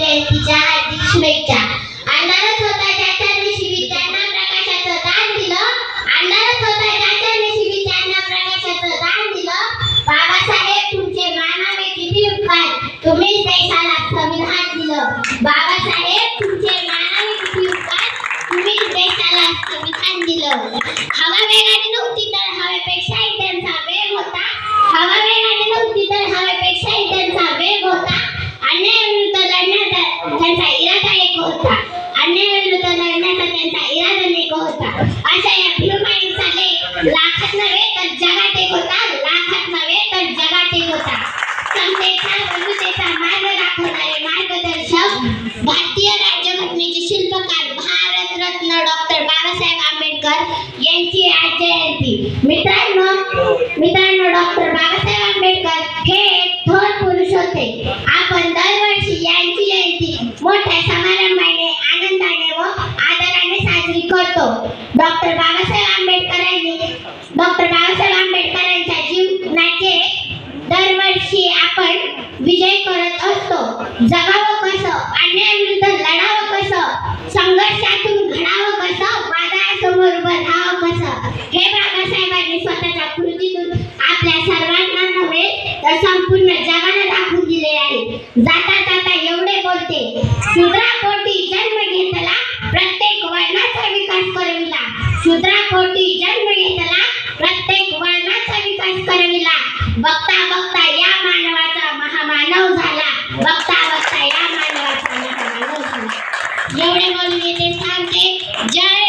जयंतीच्या हार्दिक शुभेच्छा होता ज्याच्या नशिबी त्यांना प्रकाशाचं दान दिलं होता ज्याच्या नशिबी त्यांना प्रकाशाचं दान दिलं बाबासाहेब तुमचे मानावे किती उपकार तुम्ही देशाला संविधान दिलं. बाबासाहेब तुमचे मानावे किती उपकार देशाला संविधान दिलं. हवा वेगळा अन्यायाविरुद्ध लढण्याचा त्यांचा इरादा एक होता अशा या भीमबाईंचा लेख लाखात नव्हे तर जगात एक होता लाखात नव्हे तर जगात एक होता समतेचा विविधतेचा मार्ग दाखवणारे मार्गदर्शक भारतीय राज्यघटनेचे शिल्पकार भारतरत्न डॉक्टर बाबासाहेब आंबेडकर यांची आज जयंती मित्रांनो मित्रांनो डॉक्टर बाबासाहेब आंबेडकर हे साजरी डॉक्टर बाबासाहेब आंबेडकर यांनी डॉक्टर बाबासाहेब आंबेडकर यांच्या जीवनाचे दरवर्षी आपण विजय करत असतो. जगावं कसं अन्यायाविरुद्ध लढावं कसं संघर्षातून घडावं कसं वादळासमोर उभं राहावं कसं हे बाबासाहेबांनी स्वतःच्या कृतीतून आपल्या सर्वांना नव्हे तर संपूर्ण जगाला दाखवून दिले आहे. जाता होती. जन्मलेला प्रत्येक वर्णाचा विकास करविला. बघता बघता या मानवाचा महामानव झाला. बघता बघता या मानवाचा महामानव झाला. एवढे बोलून येते सांगते. जय